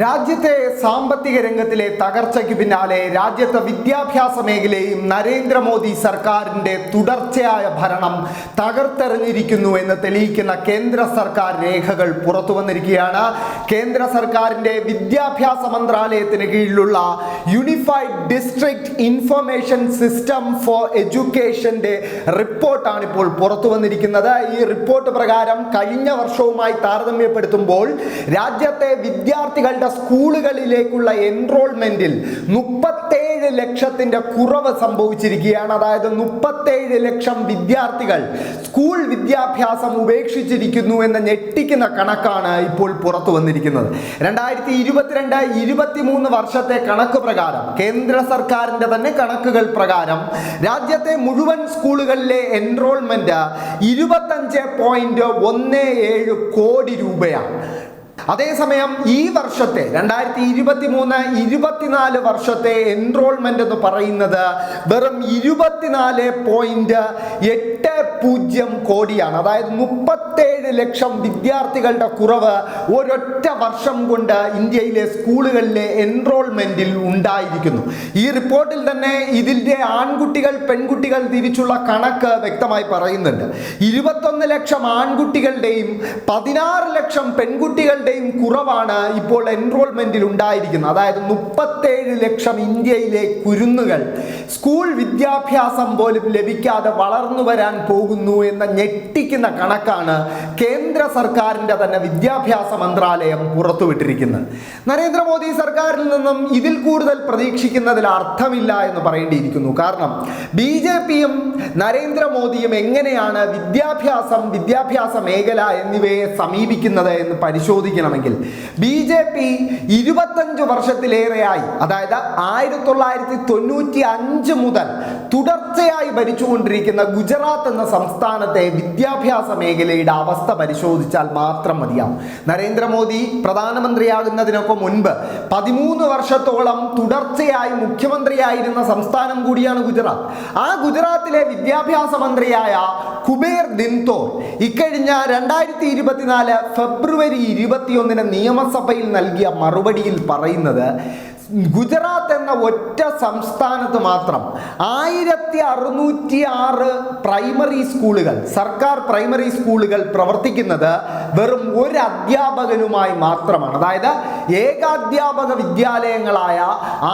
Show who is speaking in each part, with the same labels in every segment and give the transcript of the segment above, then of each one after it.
Speaker 1: രാജ്യത്തെ സാമ്പത്തിക രംഗത്തിലെ തകർച്ചയ്ക്ക് പിന്നാലെ രാജ്യത്തെ വിദ്യാഭ്യാസ മേഖലയും നരേന്ദ്രമോദി സർക്കാരിന്റെ തുടർച്ചയായ ഭരണം തകർത്തെറിഞ്ഞിരിക്കുന്നു എന്ന് തെളിയിക്കുന്ന കേന്ദ്ര സർക്കാർ രേഖകൾ പുറത്തു വന്നിരിക്കുകയാണ്. കേന്ദ്ര സർക്കാരിന്റെ വിദ്യാഭ്യാസ മന്ത്രാലയത്തിന് കീഴിലുള്ള unified district information system for എഡ്യൂക്കേഷന്റെ റിപ്പോർട്ടാണ് ഇപ്പോൾ പുറത്തു വന്നിരിക്കുന്നത്. ഈ റിപ്പോർട്ട് പ്രകാരം കഴിഞ്ഞ വർഷവുമായി താരതമ്യപ്പെടുത്തുമ്പോൾ രാജ്യത്തെ വിദ്യാർത്ഥികളുടെ സ്കൂളുകളിലേക്കുള്ള എൻറോൾമെന്റിൽ മുപ്പത്തേഴ് ലക്ഷത്തിന്റെ കുറവ് സംഭവിച്ചിരിക്കുകയാണ്. അതായത് മുപ്പത്തേഴ് ലക്ഷം വിദ്യാർത്ഥികൾ സ്കൂൾ വിദ്യാഭ്യാസം ഉപേക്ഷിച്ചിരിക്കുന്നു എന്ന ഞെട്ടിക്കുന്ന കണക്കാണ് ഇപ്പോൾ പുറത്തു വന്നിരിക്കുന്നത്. രണ്ടായിരത്തി ഇരുപത്തിരണ്ട് ഇരുപത്തിമൂന്ന് വർഷത്തെ കണക്ക് പ്രകാരം കേന്ദ്ര സർക്കാരിന്റെ തന്നെ കണക്കുകൾ പ്രകാരം രാജ്യത്തെ മുഴുവൻ സ്കൂളുകളിലെ എൻറോൾമെന്റ് ഇരുപത്തഞ്ച് പോയിന്റ് ഒന്ന് ഏഴ് കോടി രൂപയാണ്. അതേസമയം ഈ വർഷത്തെ രണ്ടായിരത്തി ഇരുപത്തി മൂന്ന് ഇരുപത്തിനാല് വർഷത്തെ എൻറോൾമെന്റ് എന്ന് പറയുന്നത് വെറും ഇരുപത്തിനാല് പോയിന്റ് എട്ട് പൂജ്യം കോടിയാണ്. അതായത് മുപ്പത്തേഴ് ലക്ഷം വിദ്യാർത്ഥികളുടെ കുറവ് ഒരൊറ്റ വർഷം കൊണ്ട് ഇന്ത്യയിലെ സ്കൂളുകളിലെ എൻറോൾമെന്റിൽ ഉണ്ടായിരിക്കുന്നു. ഈ റിപ്പോർട്ടിൽ തന്നെ ഇതിന്റെ ആൺകുട്ടികൾ പെൺകുട്ടികൾ തിരിച്ചുള്ള കണക്ക് വ്യക്തമായി പറയുന്നുണ്ട്. ഇരുപത്തൊന്ന് ലക്ഷം ആൺകുട്ടികളുടെയും പതിനാറ് ലക്ഷം പെൺകുട്ടികളുടെയും കുറവാണ് ഇപ്പോൾ എൻറോൾമെന്റിൽ ഉണ്ടായിരിക്കുന്നത്. അതായത് മുപ്പത്തേഴ് ലക്ഷം ഇന്ത്യയിലെ കുരുന്നുകൾ. സ്കൂൾ വിദ്യാഭ്യാസം പോലും ലഭിക്കാതെ വളർന്നു വരാൻ പോകുന്നു എന്ന ഞെട്ടിക്കുന്ന കണക്കാണ് കേന്ദ്ര സർക്കാരിന്റെ തന്നെ വിദ്യാഭ്യാസ മന്ത്രാലയം പുറത്തുവിട്ടിരിക്കുന്നത്. നരേന്ദ്രമോദി സർക്കാരിൽ നിന്നും ഇതിൽ കൂടുതൽ പ്രതീക്ഷിക്കുന്നതിൽ അർത്ഥമില്ല എന്ന് പറയേണ്ടിയിരിക്കുന്നു. കാരണം ബി ജെ പിയും നരേന്ദ്രമോദിയും എങ്ങനെയാണ് വിദ്യാഭ്യാസം വിദ്യാഭ്യാസ മേഖല എന്നിവയെ സമീപിക്കുന്നത് എന്ന് പരിശോധിക്കണമെങ്കിൽ ബി ജെ പി ഇരുപത്തഞ്ച് വർഷത്തിലേറെയായി അതായത് ആയിരത്തി തൊള്ളായിരത്തി തൊണ്ണൂറ്റി അഞ്ച് മുതൽ തുടർച്ചയായി ഭരിച്ചുകൊണ്ടിരിക്കുന്ന ഗുജറാത്ത് എന്ന സംസ്ഥാനത്തെ വിദ്യാഭ്യാസ മേഖലയുടെ അവസ്ഥ പരിശോധിച്ചാൽ മാത്രം മതിയാവും. നരേന്ദ്രമോദി പ്രധാനമന്ത്രിയാകുന്നതിനൊക്കെ മുൻപ് പതിമൂന്ന് വർഷത്തോളം തുടർച്ചയായി മുഖ്യമന്ത്രിയായിരുന്ന സംസ്ഥാനം കൂടിയാണ് ഗുജറാത്ത്. ആ ഗുജറാത്തിലെ വിദ്യാഭ്യാസ മന്ത്രിയായ കുബേർ ദിൻതോർ ഇക്കഴിഞ്ഞ രണ്ടായിരത്തി ഇരുപത്തിനാല് ഫെബ്രുവരി ഇരുപത്തിയൊന്നിന് നിയമസഭയിൽ നൽകിയ മറുപടിയിൽ പറയുന്നത് ഗുജറാത്ത് എന്ന ഒറ്റ സംസ്ഥാനത്ത് മാത്രം ആയിരത്തി അറുന്നൂറ്റി ആറ് പ്രൈമറി സ്കൂളുകൾ സർക്കാർ പ്രൈമറി സ്കൂളുകൾ പ്രവർത്തിക്കുന്നത് വെറും ഒരു അധ്യാപകനുമായി മാത്രമാണ്. അതായത് ഏകാധ്യാപക വിദ്യാലയങ്ങളായ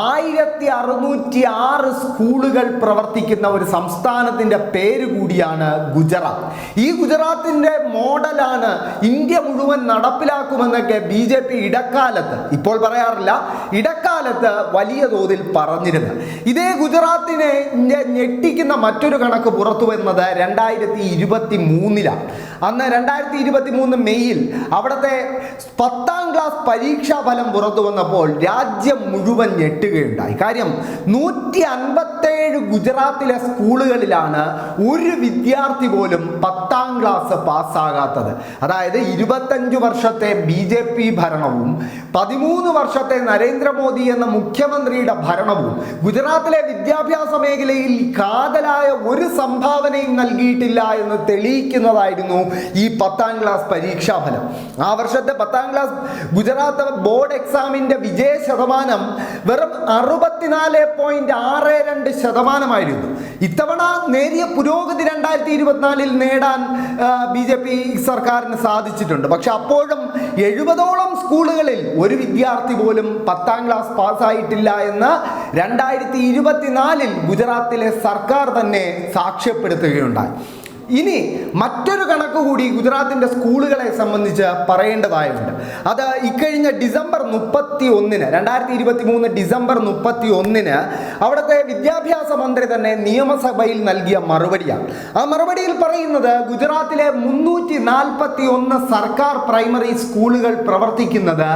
Speaker 1: ആയിരത്തി അറുന്നൂറ്റി ആറ് സ്കൂളുകൾ പ്രവർത്തിക്കുന്ന ഒരു സംസ്ഥാനത്തിന്റെ പേര് കൂടിയാണ് ഗുജറാത്ത്. ഈ ഗുജറാത്തിന്റെ മോഡലാണ് ഇന്ത്യ മുഴുവൻ നടപ്പിലാക്കുമെന്നൊക്കെ ബി ജെ പി ഇടക്കാലത്ത് ഇപ്പോൾ പറയാറില്ല ഇടക്കാലത്ത് വലിയ തോതിൽ പറഞ്ഞിരുന്നു. ഇതേ ഗുജറാത്തിനെ ഞെട്ടിക്കുന്ന മറ്റൊരു കണക്ക് പുറത്തു വന്നത് രണ്ടായിരത്തി ഇരുപത്തി മൂന്നിലാണ് അന്ന് രണ്ടായിരത്തി ഇരുപത്തി മൂന്ന് മെയ്യിൽ അവിടുത്തെ പത്താം ക്ലാസ് പരീക്ഷാ ഫലം പുറത്തു വന്നപ്പോൾ രാജ്യം മുഴുവൻ ഞെട്ടുകയുണ്ടായി. കാര്യം നൂറ്റി അൻപത്തേഴ് ഗുജറാത്തിലെ സ്കൂളുകളിലാണ് ഒരു വിദ്യാർത്ഥി പോലും പത്താം ക്ലാസ് പാസ്സാകാത്തത്. അതായത് ഇരുപത്തഞ്ച് വർഷത്തെ ബി ജെ പി ഭരണവും പതിമൂന്ന് വർഷത്തെ നരേന്ദ്രമോദി എന്ന മുഖ്യമന്ത്രിയുടെ ഭരണവും ഗുജറാത്തിലെ വിദ്യാഭ്യാസ മേഖലയിൽ കാതലായ ഒരു സംഭാവനയും നൽകിയിട്ടില്ല എന്ന് തെളിയിക്കുന്നതായിരുന്നു ഈ പത്താം ക്ലാസ് പരീക്ഷാഫലം ആ വർഷത്തെ പത്താം ക്ലാസ് ഗുജറാത്ത് ബോർഡ് എക്സാമിന്റെ വിജയ ശതമാനം വെറും അറുപത്തിനാല് പോയിന്റ് ആറ് രണ്ട് ശതമാനമായിരുന്നു. ഇത്തവണ നേരിയ പുരോഗതി രണ്ടായിരത്തി ഇരുപത്തിനാലിൽ നേടാൻ ബി ജെ പി സർക്കാരിന് സാധിച്ചിട്ടുണ്ട്. പക്ഷെ അപ്പോഴും എഴുപതോളം സ്കൂളുകളിൽ ഒരു വിദ്യാർത്ഥി പോലും പത്താം ക്ലാസ് പാസ്സായിട്ടില്ല എന്ന് രണ്ടായിരത്തി ഇരുപത്തിനാലിൽ ഗുജറാത്തിലെ സർക്കാർ തന്നെ സാക്ഷ്യപ്പെടുത്തുകയുണ്ടായി. ഇനി മറ്റൊരു കണക്ക് കൂടി ഗുജറാത്തിന്റെ സ്കൂളുകളെ സംബന്ധിച്ച് പറയേണ്ടതായുണ്ട്. അത് ഇക്കഴിഞ്ഞ ഡിസംബർ മുപ്പത്തി ഒന്നിന് രണ്ടായിരത്തി ഇരുപത്തി മൂന്ന് ഡിസംബർ മുപ്പത്തി ഒന്നിന് അവിടുത്തെ വിദ്യാഭ്യാസ മന്ത്രി തന്നെ നിയമസഭയിൽ നൽകിയ മറുപടിയാണ്. ആ മറുപടിയിൽ പറയുന്നത് ഗുജറാത്തിലെ മുന്നൂറ്റി നാൽപ്പത്തി ഒന്ന് സർക്കാർ പ്രൈമറി സ്കൂളുകൾ പ്രവർത്തിക്കുന്നത്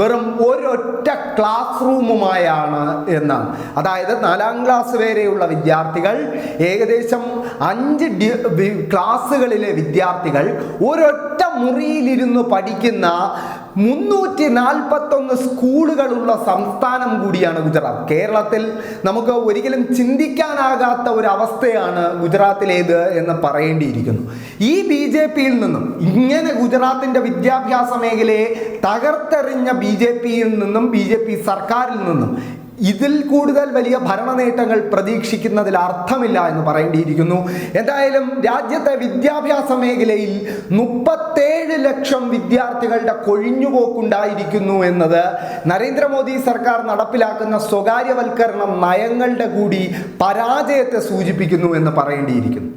Speaker 1: വെറും ഒരൊറ്റ ക്ലാസ് റൂമുമായാണ് എന്നാണ്. അതായത് നാലാം ക്ലാസ് വരെയുള്ള വിദ്യാർത്ഥികൾ ഏകദേശം അഞ്ച് ക്ലാസ്സുകളിലെ വിദ്യാർത്ഥികൾ ഒരൊറ്റ മുറിയിലിരുന്ന് പഠിക്കുന്ന മുന്നൂറ്റി നാൽപ്പത്തൊന്ന് സ്കൂളുകളുള്ള സംസ്ഥാനം കൂടിയാണ് ഗുജറാത്ത്. കേരളത്തിൽ നമുക്ക് ഒരിക്കലും ചിന്തിക്കാനാകാത്ത ഒരു അവസ്ഥയാണ് ഗുജറാത്തിലേത് എന്ന് പറയേണ്ടിയിരിക്കുന്നു. ഈ ബി ജെ പിയിൽ നിന്നും ഇങ്ങനെ ഗുജറാത്തിന്റെ വിദ്യാഭ്യാസ മേഖലയെ തകർത്തെറിഞ്ഞ ബി ജെ പിയിൽ നിന്നും ബി ജെ പി സർക്കാരിൽ നിന്നും ഇതിൽ കൂടുതൽ വലിയ ഭരണ നേട്ടങ്ങൾ പ്രതീക്ഷിക്കുന്നതിൽ അർത്ഥമില്ല എന്ന് പറയേണ്ടിയിരിക്കുന്നു. എന്തായാലും രാജ്യത്തെ വിദ്യാഭ്യാസ മേഖലയിൽ മുപ്പത്തേഴ് ലക്ഷം വിദ്യാർത്ഥികളുടെ കൊഴിഞ്ഞുപോക്കുണ്ടായിരിക്കുന്നു എന്നത് നരേന്ദ്രമോദി സർക്കാർ നടപ്പിലാക്കുന്ന സ്വകാര്യവൽക്കരണ നയങ്ങളുടെ കൂടി പരാജയത്തെ സൂചിപ്പിക്കുന്നു എന്ന് പറയേണ്ടിയിരിക്കുന്നു.